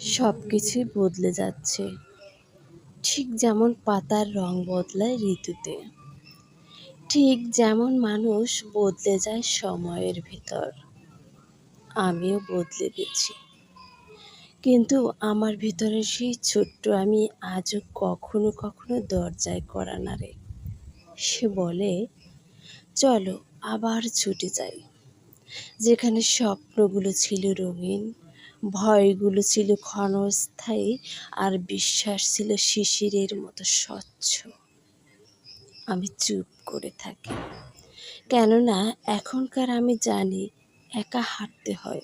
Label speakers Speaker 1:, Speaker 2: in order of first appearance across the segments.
Speaker 1: সব কিছুই বদলে যাচ্ছে। ঠিক যেমন পাতার রং বদলায় ঋতুতে, ঠিক যেমন মানুষ বদলে যায় সময়ের ভিতর, আমিও বদলে গেছি। কিন্তু আমার ভিতরে সেই ছোট্ট আমি আজও কখনো কখনো দরজায় করা নাড়ে সে বলে, চলো আবার ছুটে যাই। যেখানে স্বপ্নগুলো ছিল রঙিন ভয়গুলো ছিল ক্ষণস্থায়ী আর বিশ্বাস ছিল শিশিরের মতো স্বচ্ছ। আমি চুপ করে থাকি। কেননা এখনকার আমি জানি একা হাঁটতে হয়।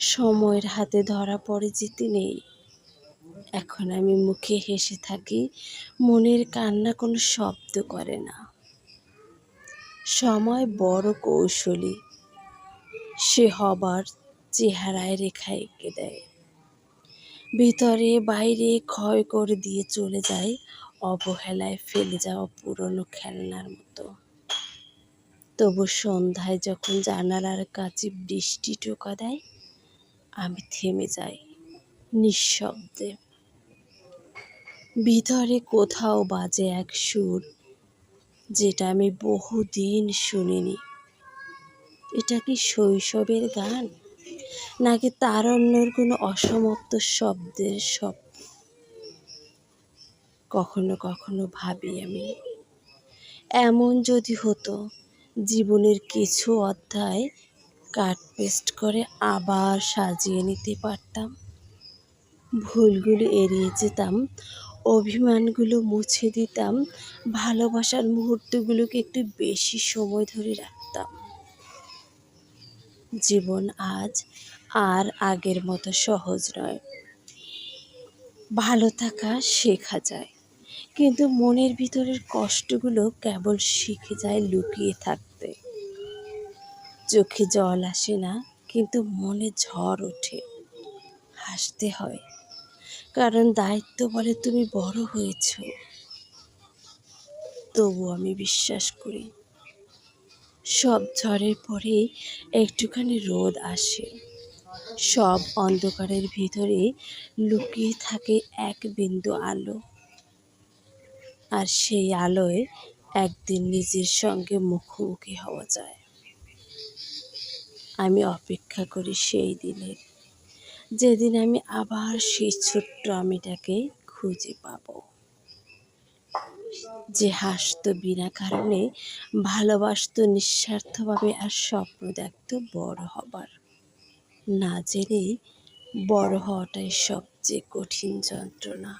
Speaker 1: সময়ের হাতে ধরা পড়ে যেতে নেই। এখন আমি মুখে হেসে থাকি, মনের কান্না কোনো শব্দ করে না। সময় বড় কৌশলী। সে হবার চেহারায় রেখা এঁকে দেয়। ভিতরে বাইরে ক্ষয় করে দিয়ে চলে যায়, অবহেলায় ফেলে যাওয়া পুরনো খেলনার মতো। তবু সন্ধ্যায় যখন জানালার কাছে বৃষ্টি টোকা দেয়, আমি থেমে যাই নিঃশব্দে। ভিতরে কোথাও বাজে এক সুর, যেটা আমি বহুদিন শুনিনি। এটা কি শৈশবের গান? নাকি তার তারণ্যর কোনো অসমাপ্ত শব্দের শব্দ কখনো কখনো ভাবি আমি। এমন যদি হতো, জীবনের কিছু অধ্যায় কাট পেস্ট করে আবার সাজিয়ে নিতে পারতাম। ভুলগুলো এড়িয়ে যেতাম, অভিমানগুলো মুছে দিতাম, ভালোবাসার মুহূর্তগুলোকে একটু বেশি সময় ধরে রাখতাম। জীবন আজ আর আগের মতো সহজ নয়। ভালো থাকা শেখা যায়, কিন্তু মনের ভিতরের কষ্টগুলো কেবল শিখে যায় লুকিয়ে থাকতে। চোখে জল আসে না, কিন্তু মনে ঝড় ওঠে। হাসতে হয়, কারণ দায়িত্ব বলে তুমি বড় হয়েছ। তবু আমি বিশ্বাস করি সব ঝড়ের পরেই একটুখানি রোদ আসে। সব অন্ধকারের ভিতরে লুকিয়ে থাকে এক বিন্দু আলো। আর সেই আলোয় একদিন নিজের সঙ্গে মুখোমুখি হওয়া যায়। আমি অপেক্ষা করি সেই দিনের যেদিন আমি আবার সেই ছোট্ট আমিটাকে খুঁজে পাব। যে হাসত বিনা কারণে, ভালোবাসত নিঃস্বার্থভাবে আর স্বপ্ন দেখত বড় হবার। না জেনে বড় হওয়াটাই সবচেয়ে কঠিন যন্ত্রণা।